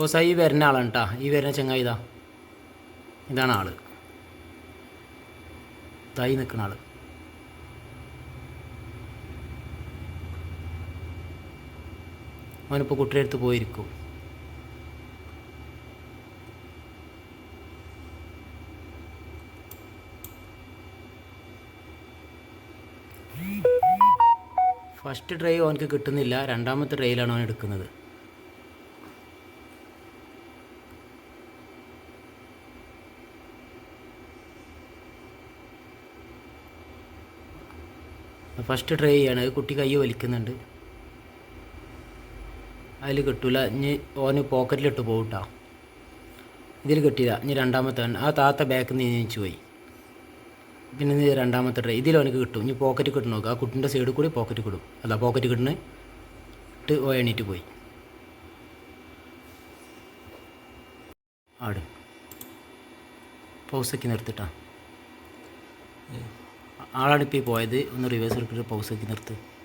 Boss ഈ വരുന്ന ആളാണ് കേട്ടോ ഈ വരുന്ന ചങ്ങായി ഇതാ. ഇതാണ് ആൾ. ഇതായി നിൽക്കുന്ന ആൾ. അവനിപ്പോൾ കുട്ടിയുടെ അടുത്ത് പോയിരിക്കും. ഫസ്റ്റ് ഡ്രൈവ് അവനക്ക് കിട്ടുന്നില്ല. രണ്ടാമത്തെ ഡ്രൈവിലാണ് അവൻ എടുക്കുന്നത്. ഫസ്റ്റ് ട്രൈ ചെയ്യാണ്. കുട്ടി കൈ വലിക്കുന്നുണ്ട്. അതിൽ കിട്ടൂല. ഇനി ഓന് പോക്കറ്റിലിട്ട് പോകട്ടോ ഇതിൽ കിട്ടിയില്ല ഇനി രണ്ടാമത്തെ ആ താത്ത ബാക്കിൽ നിന്ന് നീച്ചു പോയി. പിന്നെ നീ രണ്ടാമത്തെ ട്രൈ ഇതിൽ അവനക്ക് കിട്ടും. ഇനി പോക്കറ്റ് കിട്ടണം നോക്കുക ആ കുട്ടിന്റെ സൈഡിൽ കൂടി പോക്കറ്റ് കിടും അല്ല പോക്കറ്റ് കിട്ടണ ഇട്ട് ഓ എണീറ്റ് പോയി. ആട്. പൗസക്കി നിർത്തിട്ടാ. ഈ പോയത്. ഒന്ന് റിവേഴ്സ് എടുത്തിട്ട് പൗസക്കി നിർത്ത്.